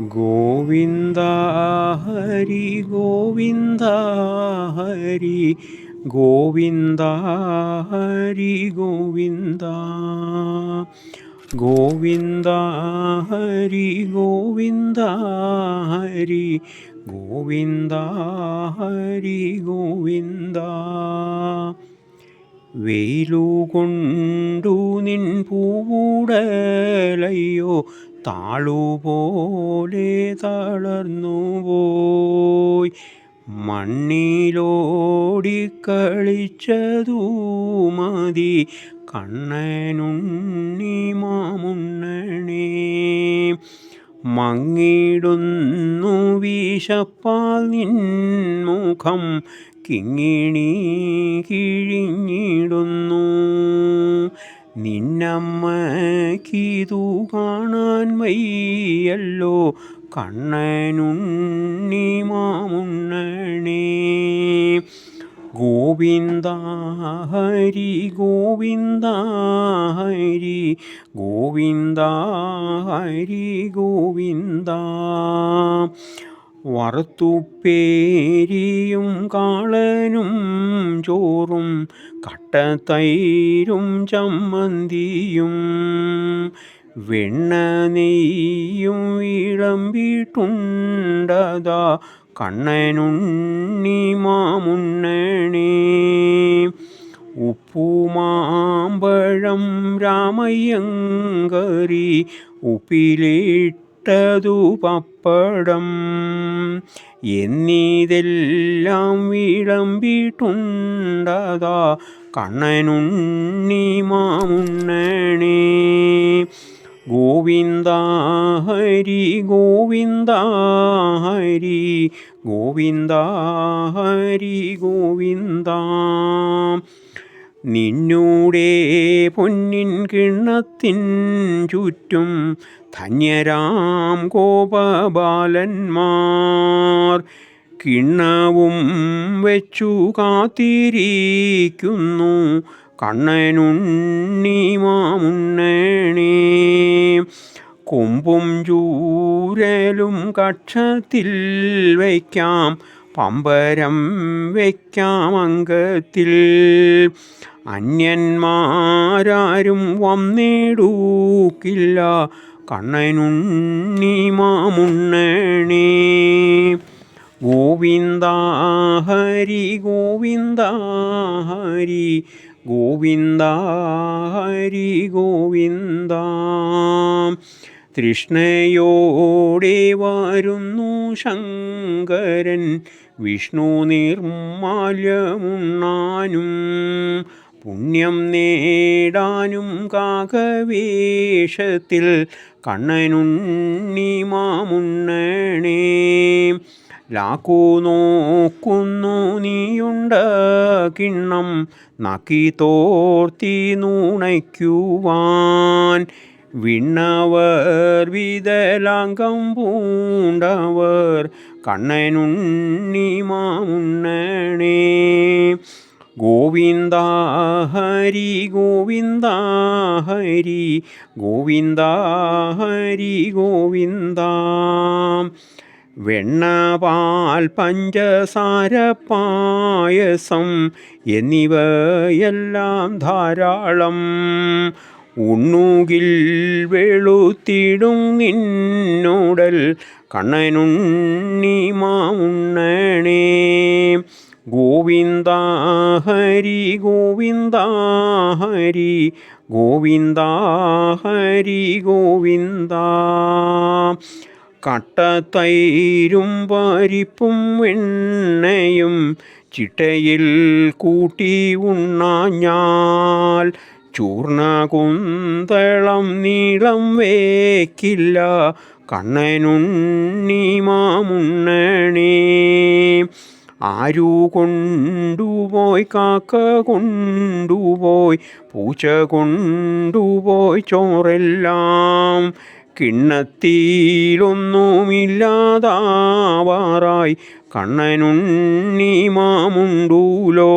ഗോവിന്ദ ഹരി ഗോവിന്ദ ഹരി ഗോവിന്ദ ഹരി ഗോവിന്ദ. ഗോവിന്ദ ഹരി ഗോവിന്ദ ഹരി ഗോവിന്ദ ഹരി ഗോവിന്ദ. വെയിലുകൊണ്ടു നിൻ പൂവുടലയ്യോ താളുപോലെ തളർന്നുപോയി. മണ്ണിലോടിക്കളിച്ചതു മതി കണ്ണനുണ്ണി മാമുണ്ണണേ. മങ്ങിടുന്നു വീശപ്പാൽ നിൻമുഖം. കിങ്ങിണി കിഴിഞ്ഞിടുന്നു. നിന്നമ്മക്കിതു കാണാൻ വയ്യല്ലോ. കണ്ണനുണ്ണി മാമുണ്ണണേ. ഗോവിന്ദ ഹരി ഗോവിന്ദ ഹരി ഗോവിന്ദ ഹരി ഗോവിന്ദ. വറുത്തുപ്പേരിയും കാളനും ചോറും കട്ടത്തൈരും ചമ്മന്തിയും വെണ്ണ നെയ്യും ഇളമ്പിട്ടുണ്ടതാ കണ്ണനുണ്ണി മാമുണ്ണണേ. ഉപ്പുമാമ്പഴം രാമയ്യങ്കറി ഉപ്പിലിട്ടതു പപ്പടം. എന്നിതെല്ലാം വിളമ്പിട്ടുണ്ടതാ കണ്ണനുണ്ണി മാമുണ്ണണേ. ഗോവിന്ദ ഹരി ഗോവിന്ദ ഹരി ഗോവിന്ദ ഹരി ഗോവിന്ദ. നിന്നൂടെ പൊന്നിൻ കിണ്ണത്തിൻ ചുറ്റും ധന്യരാം കോപബാലന്മാർ കിണ്ണവും വെച്ചു കാത്തിരിക്കുന്നു കണ്ണനുണ്ണി മാമുണ്ണേ കൊമ്പും ചൂരലും കക്ഷത്തിൽ വയ്ക്കാം പമ്പരം വയ്ക്കാമംഗത്തിൽ അന്യന്മാരാരും വന്നിടൂക്കില്ല. കണ്ണനുണ്ണി മാമുണ്ണണേ. ഗോവിന്ദ ഹരി ഗോവിന്ദ ഹരി. ഗോവിന്ദ ഹരി ഗോവിന്ദ. തൃഷ്ണയോടെ വരുന്നു ശങ്കരൻ. വിഷ്ണു നിർമാല്യമുണ്ണാനും പുണ്യം നേടാനും കാകവേഷത്തിൽ കണ്ണനുണ്ണി മാമുണ്ണണേ. ലാക്കു നോക്കുന്നു നീയുണ്ട കിണ്ണം നക്കി തോർത്തി നൂണയ്ക്കുവാൻ. വിണ്ണവർ വിതലാംഗം പൂണ്ടവർ കണ്ണനുണ്ണി മാമുണ്ണണേ. ഗോവിന്ദ ഹരി ഗോവിന്ദ ഹരി ഗോവിന്ദ. ഹരി ഗോവിന്ദ വെണ്ണ പാൽ പഞ്ചസാര പായസം എന്നിവയെല്ലാം ധാരാളം. ഉണ്ണുകിൽ വെളുത്തിടും നിന്നോടൽ കണ്ണനുണ്ണി മാമുണ്ണണേ. ഗോവിന്ദ ഹരി ഗോവിന്ദ ഹരി ഗോവിന്ദ. ഹരി ഗോവിന്ദ കട്ടത്തൈരും പരിപ്പും വെണ്ണയും ചിട്ടയിൽ കൂട്ടി ഉണ്ണാഞ്ഞാൽ ചൂർണ കുന്തളം നീളം വേക്കില്ല. കണ്ണനുണ്ണി മാമുണ്ണണേ. ആരു കൊണ്ടുപോയി കാക്ക കൊണ്ടുപോയി പൂച്ച കൊണ്ടുപോയി ചോറെല്ലാം. കിണ്ണത്തിയിലൊന്നുമില്ലാതാവാറായി കണ്ണനുണ്ണി മാമുണ്ടൂലോ.